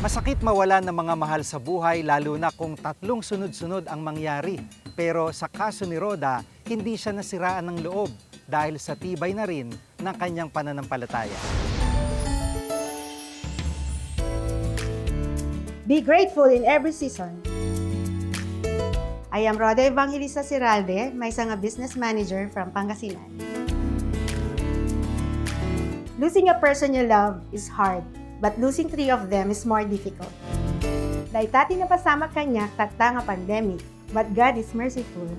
Masakit mawala ng mga mahal sa buhay lalo na kung tatlong sunod-sunod ang mangyari. Pero sa kaso ni Roda, hindi siya nasiraan ng loob dahil sa tibay na rin ng kanyang pananampalataya. Be grateful in every season. I am Roda Evangelista Siralde, may isang business manager from Pangasinan. Losing a person you love is hard, but losing three of them is more difficult. Daitati na pasama kanya tatta nga pandemic, but God is merciful.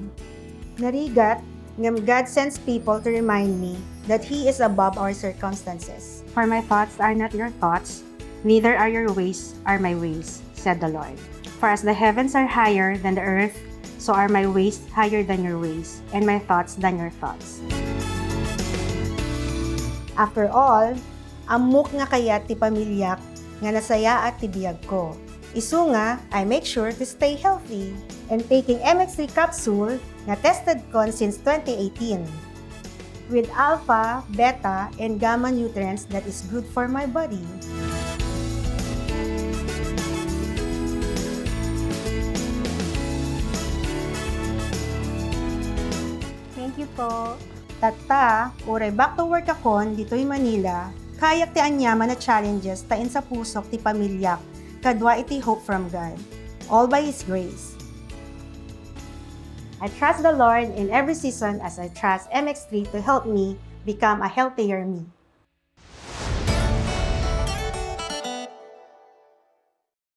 Narigat, ngam God sends people to remind me that He is above our circumstances. For my thoughts are not your thoughts, neither are your ways are my ways, said the Lord. For as the heavens are higher than the earth, so are my ways higher than your ways, and my thoughts than your thoughts. After all, amok nga kayat ti pamilyak nga nasaya at tibiyag ko. Isu nga, I make sure to stay healthy and taking MX3 capsule nga tested kon since 2018 with alpha, beta, and gamma nutrients that is good for my body. Thank you po. Tata, uray back to work akon dito'y Manila, kayak ti anyaman na challenges tain sa pusok ti pamilyak, kadwa iti hope from God. All by His grace. I trust the Lord in every season as I trust MX3 to help me become a healthier me.